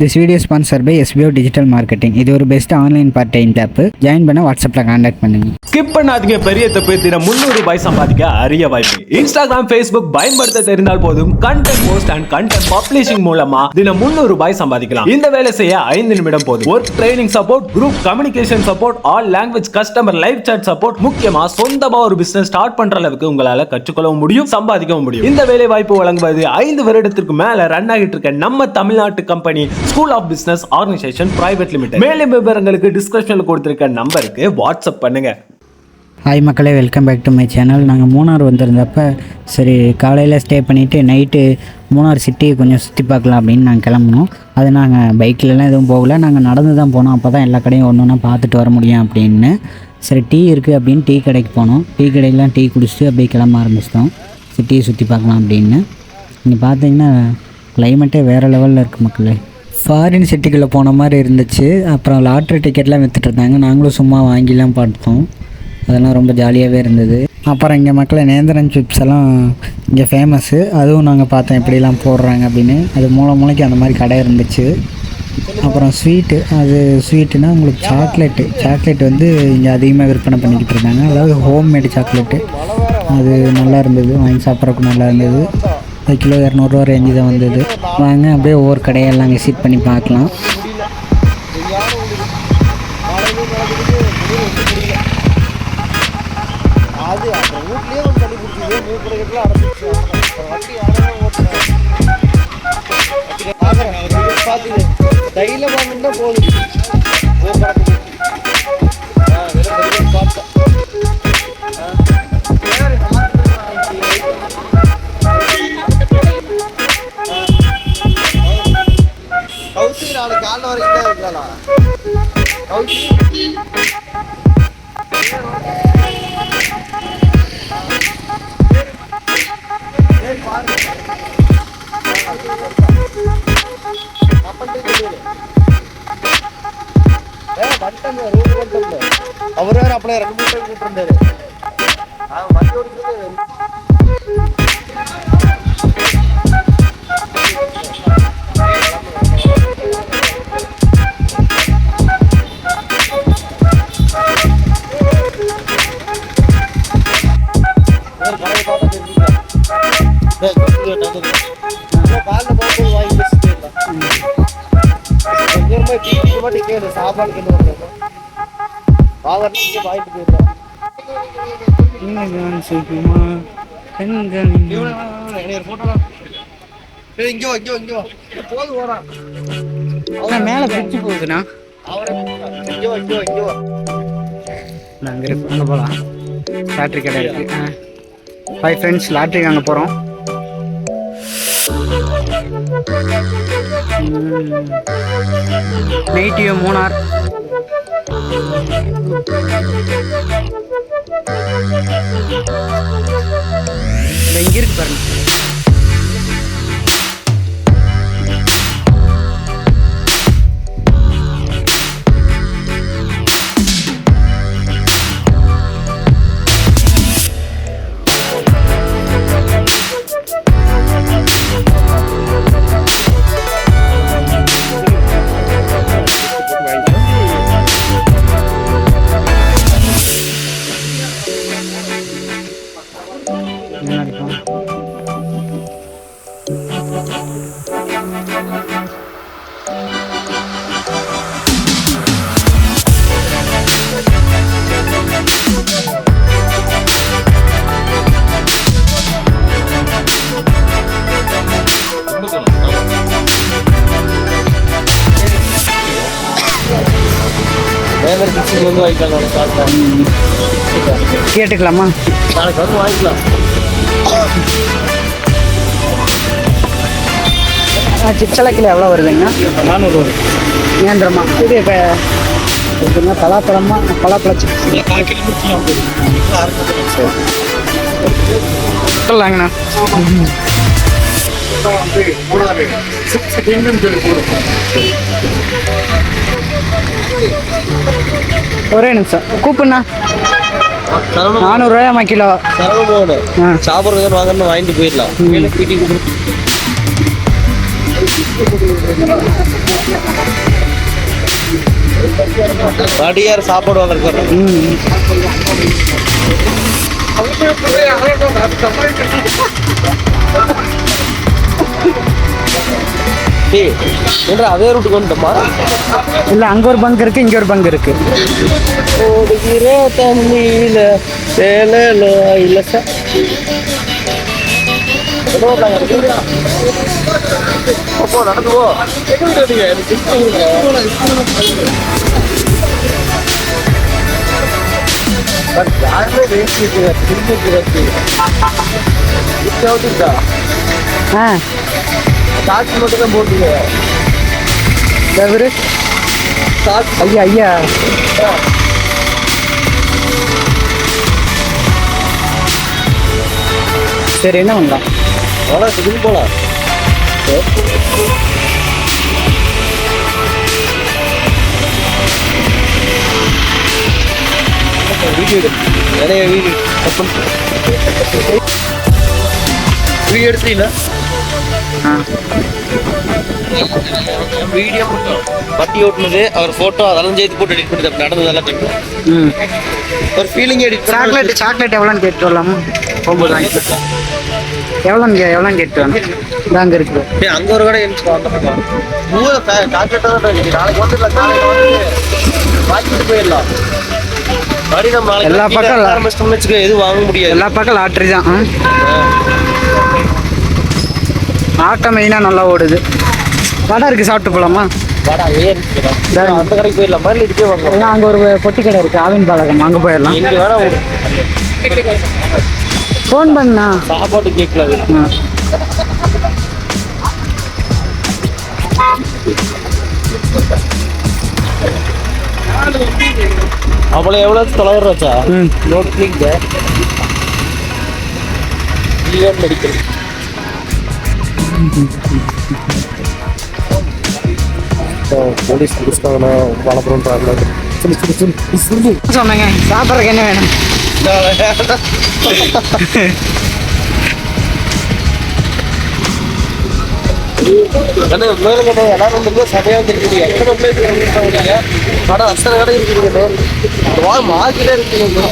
This video sponsor by SPO digital marketing இது ஒரு best online part time tape join பண்ண வாட்ஸ்அப்பில் contact பண்ணுங்க. ஸ்கிப் பண்ணாதீங்க பெரிய தப்பு. தினம் முந்நூறு ரூபாய் சம்பாதிக்க அரிய வாய்ப்பு. இன்ஸ்டாகிராம் ஃபேஸ்புக் பயன்படுத்த தெரிந்தால் போதும். Content post and content publishing மூலமா தினம் முந்நூறு ரூபாய் சம்பாதிக்கலாம். இந்த வேலை செய்ய ஐந்து நிமிடம் போதும். Work training support group communication support all language customer live chat support முக்கியமா சொந்தமா ஒரு பிசினஸ் ஸ்டார்ட் பண்ற அளவுக்கு உங்களால கற்றுக்கொள்ளவும் முடியும் சம்பாதிக்கவும் முடியும். இந்த வேலை வாய்ப்பு வழங்குவது ஐந்து வருடத்திற்கு மேல ரன் ஆகிட்டு இருக்க நம்ம தமிழ்நாட்டு company school of business organisation private limited மேலும் விவரங்களுக்கு டிஸ்கிரிப்ஷனில் கொடுத்துருக்க நம்பருக்கு வாட்ஸ்அப் பண்ணுங்க. ஹாய் மக்களே welcome back to my channel நாங்கள் மூணார் வந்திருந்தப்ப சரி காலையில் ஸ்டே பண்ணிவிட்டு நைட்டு மூணார் சிட்டியை கொஞ்சம் சுற்றி பார்க்கலாம் அப்படின்னு நாங்கள் கிளம்புனோம். அது நாங்கள் பைக்கிலலாம் எதுவும் போகல. நாங்கள் நடந்து தான் போனோம். அப்போ தான் எல்லா கடையும் ஒன்று ஒன்றா பார்த்துட்டு வர முடியும் அப்படின்னு. சரி டீ இருக்குது அப்படின்னு டீ கடைக்கு போனோம். டீ கடையிலாம் டீ குடிச்சிட்டு அப்படியே கிளம்ப ஆரம்பிச்சிட்டோம். சிட்டியை சுற்றி பார்க்கலாம் அப்படின்னு. நீங்கள் பார்த்தீங்கன்னா கிளைமேட்டே வேறு லெவலில் இருக்குது மக்களே. ஃபாரின் சிட்டிக்குள்ளே போன மாதிரி இருந்துச்சு. அப்புறம் லாட்ரி டிக்கெட்லாம் விற்றுட்ருந்தாங்க நாங்களும் சும்மா வாங்கிலாம் பார்த்தோம். அதெல்லாம் ரொம்ப ஜாலியாகவே இருந்தது. அப்புறம் இங்கே மக்களை நேந்திரன் சிப்ஸ் எல்லாம் இங்கே ஃபேமஸ்ஸு அதுவும் நாங்கள் பார்த்தோம் எப்படிலாம் போடுறாங்க அப்படின்னு. அது மூளை மூளைக்கு அந்த மாதிரி கடை இருந்துச்சு. அப்புறம் ஸ்வீட்டு அது ஸ்வீட்டுனா உங்களுக்கு சாக்லேட்டு சாக்லேட் வந்து இங்கே அதிகமாக விற்பனை பண்ணிக்கிட்டு இருந்தாங்க. அதாவது ஹோம்மேடு சாக்லேட்டு அது நல்லா இருந்தது. வாங்கி சாப்பிட்றதுக்கு நல்லா இருந்தது. அது கிலோ இரநூறுவா ரேஞ்சு தான் வந்தது. வாங்க அப்படியே ஒவ்வொரு கடையெல்லாம் விசிட் பண்ணி பார்க்கலாம். அது அப்புறம் போதும். அவர் வேற அப்படியே ரெண்டு மூணு பேர் கூப்பிட்டு இருந்தாரு வண்டி ஓடிக்கிறது சாப்பாடு கேட்டு வந்தோம் வாங்கறதுக்கு இங்கே வாங்கிட்டு போயிருந்தோம் ஏய், இங்க வா, இங்க வா, இங்க வா. போது ஓடா. மேலே பிடிச்சி போகுதுண்ணா அவரை இங்க வா, இங்க வா, இங்க வா. அங்கே அங்கே போகலாம் லாட்ரி கடை இருக்கு ஹாய் ஃப்ரெண்ட்ஸ் லாட்ரிக்கு அங்கே போகிறோம் நைட்டியோ மூணார் இங்கே இருக்கு பாருங்க. கேட்டுக்கலாமா நாளைக்கு வந்து வாங்கிக்கலாம் கிலோ எவ்வளோ வருதுங்கண்ணா நானூறு நேந்திரமா இது இப்போ எப்படின்னா பலாப்பழமா பலாப்பழ சிப்ஸ் சொல்லலாங்கண்ணா ஒரே நிமிஷம். கூப்பிடுண்ணா நானூறுரூவாயாம்மா கிலோ சரவணோடு சாப்பிட்றது வாங்கன்னு வாங்கிட்டு போயிடலாம். அடியார் சாப்பாடு வாங்குறது ம். டேய் என்ன அதே ரூட்டுக்கு வந்துட்டோமா? இல்லை அங்கே ஒரு பங்க் இருக்குது இங்கே ஒரு பங்க் இருக்குது ஓடுகிற தண்ணியில சேலலோ இல்ல சார் யாருமே திரும்பி ஆ. காசு மட்டும் தான் போட்டுங்க காசு ஐயா ஐயா. சரி என்ன பண்ணலாம்? போலாம் திரும்பி போலாம். வீடியோ நிறைய வீடியோ வீடியோ எடுத்தீங்களா வீடியோ வட்டி ஓட்டுனது அவர் போட்டோ அதெல்லாம் சேர்த்து போட்டு எடிட் பண்ணி நடந்தது எல்லாத்தையும் ம். ஒரு ஃபீலிங் எடிட் சாக்லேட் சாக்லேட் எவ்வளோன்னு கேட்டு வரலாமா? போகும்போது வாங்கிக்கலாம் எவ்வளோங்க எவ்வளோன்னு கேட்டு வாங்க இதாங்க இருக்குது. அங்க ஒரு கடை கான்ட்ராக்டா தான் நாளைக்கு வந்து காலையில வந்து வாங்கிட்டு போயிடலாம். எல்லா பக்கம் எதுவும் வாங்க முடியாது. எல்லா பக்கம் லாட்ரி தான்? ஆட்டோ மெயினாக நல்லா ஓடுது. வடை இருக்குது சாப்பிட்டு போகலாமா. அந்த கடைக்கு போயிடலாம். மாதிரி இதுக்கே எல்லாம் அங்கே ஒரு பொட்டி கடை இருக்குது ஆவின் பாலகம். அங்கே போயிடலாம். ஃபோன் பண்ணா? சாப்பாடு கேட்கல. அவ்வளவு எவ்வளவு தொலைவர் வச்சா ம் நோட் கிளிக் மெடிக்கல் போலீஸ் பிடிச்சிட்டாங்கன்னா வளர்ப்புறம் சொல்லி சொல்லி சொல்லி. சொல்லி சொன்னேங்க சாப்பிட்றதுக்கு என்ன வேணும்? எல்லாரும் வந்து சபையா தெரியுது எத்தனை பிளேஸ் இருக்கிறீங்க ஆனா அத்தனை கடை மார்க்கெட்டே இருக்குங்க.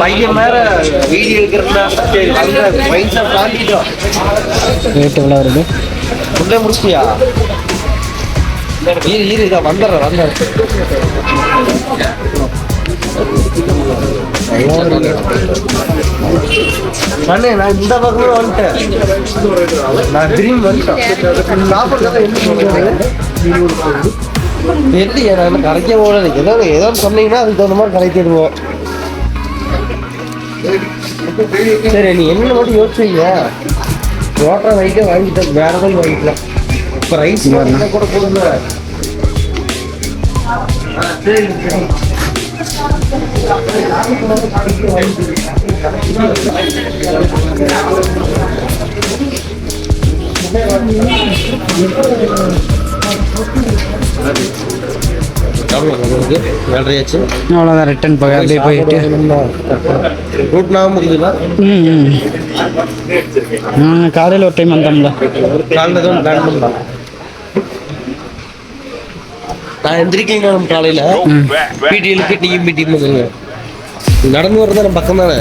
பையன் மேல வீடியோ ரேட் எவ்வளோ வருது. உள்ளே முடிச்சிட்டியா? இரு இரு இதா வந்துடுறேன் வந்துடுறேன். அண்ணே நான் இந்த பக்கமே வந்துட்டேன். நான் திரும்பி வந்துட்டேன். என்ன தெரியலையே நான் கரைக்க போகல. ஏதோ ஏதோ சொன்னீங்கன்னா அதுக்கு தகுந்த மாதிரி கரைக்கிடுவோம் சரி நீ என்ன மட்டும் யோசிச்சீங்க வாட்டர் வாங்கிட்டு வாங்கிட்டேன் வேற ஏதாவது வாங்கிக்கலாம் இப்போ ரைஸ் வாங்கினா கூட சரி சரி. வேலையாச்சு அவ்வளோதான் ரிட்டர்ன் போய் அப்படியே போயிட்டு. ம் காலையில் ஒரு டைம் வந்தோம்ல. நான் எந்திரிக்கீங்க நம்ம காலையில. பிடிஎலுக்கு நீங்க மீட்டிங் நடந்து வரது நம்ம பக்கம் தானே.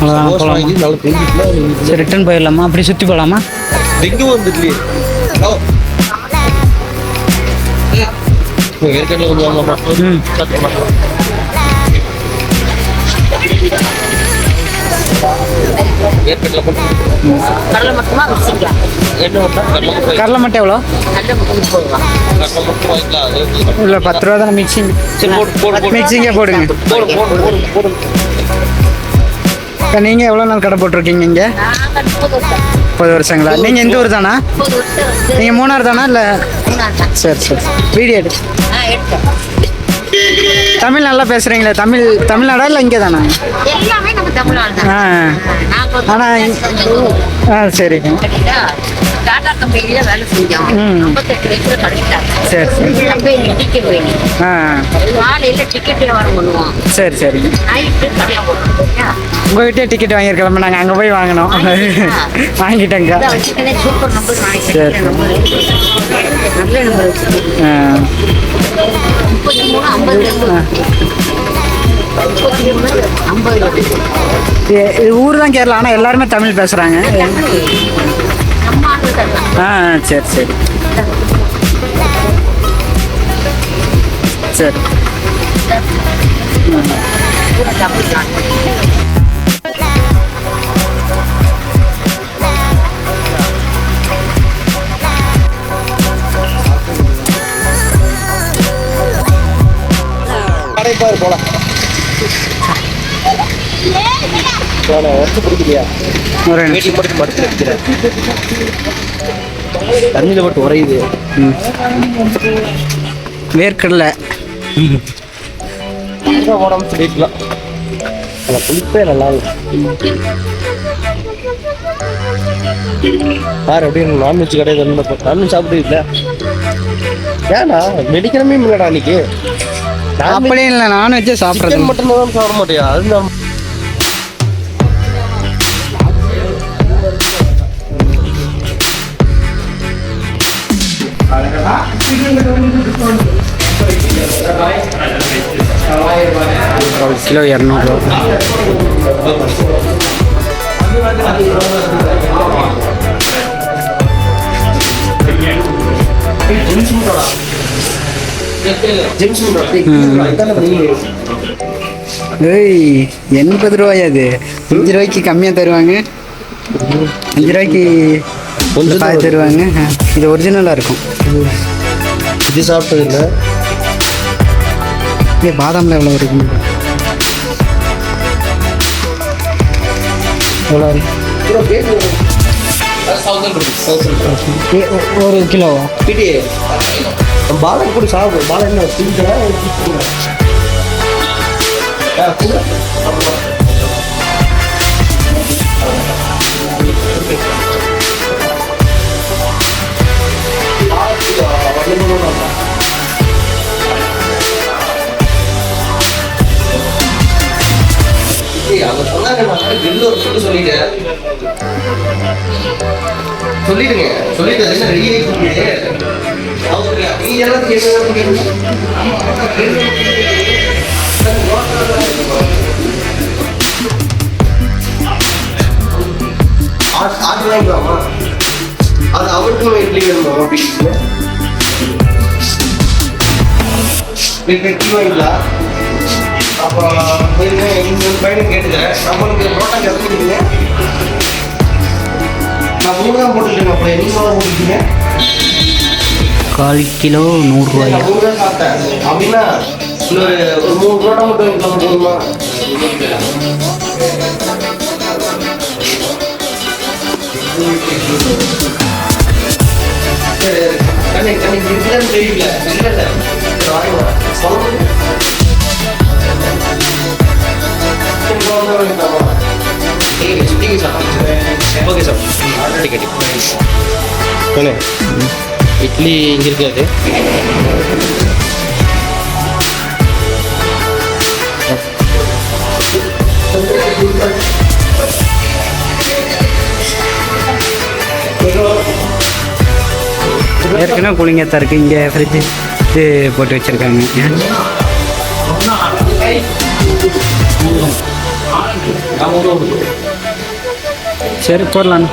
அவ்வளோதான் சரி ரிட்டர்ன் போயிடலாமா? அப்படி சுற்றி போகலாமா டெங்கு வந்துட்டுலையே ஏற்கனவே கொஞ்சம் கடலை மட்டுமா கடலை மட்டும் எவ்வளோ? இல்லை பத்து ரூபா தானே மிக்சிங் சரி மிக்சிங்கே போடுங்க. போடு போடு இப்போ நீங்கள் எவ்வளோ நாள் கடை போட்டிருக்கீங்க இங்கே? முப்பது வருஷங்களா? நீங்கள் எந்த ஊர் தானா? நீங்கள் மூணார் தானா இல்லை? சரி சரி. வீடியோ எடு தமிழ் நல்லா பேசுறீங்களே தமிழ் தமிழ்நாடா இல்லை இங்கே தானே எல்லாமே நம்ம தமிழ் ஆள் தான் ஆ நான் கொஞ்சம் ஆனா ஆ சரிங்க டாடா கம்பெனில வேலை செஞ்சோம். ம். ஐம்பத்தெட்டு வயசுல கட்டிட்டாங்க சரி சரி. டிக்கெட் வேணும் காலையில டிக்கெட் வியாபாரம் பண்ணுவோம். சரி சரி. நைட்டு கடையா போட்டுருக்கோம் உங்ககிட்டே டிக்கெட் வாங்கியிருக்கலாம் நாங்கள் அங்கே போய் வாங்கினோம். வச்சுக்கனே சூப்பர் நம்பர் சரி. நல்ல நம்பர் முப்பத்தி மூணு ஐம்பது. ஐம்பது. இது- ஊர் தான் கேரளா ஆனால் எல்லாருமே தமிழ் பேசுகிறாங்க ஆ சரி சரி. சரி. தமிழ் போன வருஷம் பிடிக்கலையா. வீட்டுக்கு மட்டும் மறுத்து வைக்கிறேன். தண்ணியில் போட்டு உறையுது. வேர்க்கடலை. போடாமல் சொல்லிக்கலாம் அதில் புளிப்பே நல்லா பாரு அப்படின்னு நான்வெஜ் கடையில் இருந்தப்போ நான்வெஜ் சாப்பிட்டு ஏன்னா வெடிக்கிறமே இல்லைடா அன்னைக்கு அப்படியே இல்லை நான்வெஜ்ஜே சாப்பிட்றது மட்டன் தான் சாப்பிட மாட்டியா? அது கிலோ இரநூறுவா ஏய் எண்பது ரூபாயா அது அஞ்சு ரூபாய்க்கு கம்மியாக தருவாங்க. அஞ்சு ரூபாய்க்கு கொஞ்சம் பாதி தருவாங்க இது ஒரிஜினலாக இருக்கும். இது சாப்பிட்டது இல்லை. ஏ பாதாமில் எவ்வளோ இருக்கும் எவ்வளோ ஒரு கிலோ. பாலம் கூட சாப்பிடும் பாலம் என்ன திங்கா சொல்லிடுங்க சொல்லிட்டு என்ன வெளியே கூப்பிட்டு நீ எல்லாத்தையும் ஆட்டு வாங்கிக்கலாமா அது அவருக்கும் இட்லி வேணுமா? வீட்டுக்கு இட்லி வாங்கிக்கலாம் அப்புறம் எங்க பையனுக்கு கேட்டுக்கிறேன். நம்மளுக்கு புரோட்டா கற்றுக்கிட்டீங்க நான் மூணு தான் போட்டுருக்கேன் அப்புறம் நீங்க எவ்வளோ போட்டுருக்கீங்க? கால் கிலோ நூறுரூவாயா நான் மூணு தான் சாப்பிட்டேன். அப்படின்னா இன்னொரு ஒரு மூணு புரோட்டா மட்டும் வாங்கிக்கலாம் போதுமா? தெரியல. இல்ல, இல்ல. சொல்லுங்க. சரி, வந்து வாங்கிக்கலாமா? நீங்க நீங்க சாப்பிடுங்க. ஓகே சார் டிக்கெட் இட்லி இங்க இருக்காது ஏற்கனவே கூலிங்காக தான் இருக்குது இங்கே ஃப்ரிட்ஜு போட்டு வச்சுருக்காங்க சரி போடலாம்.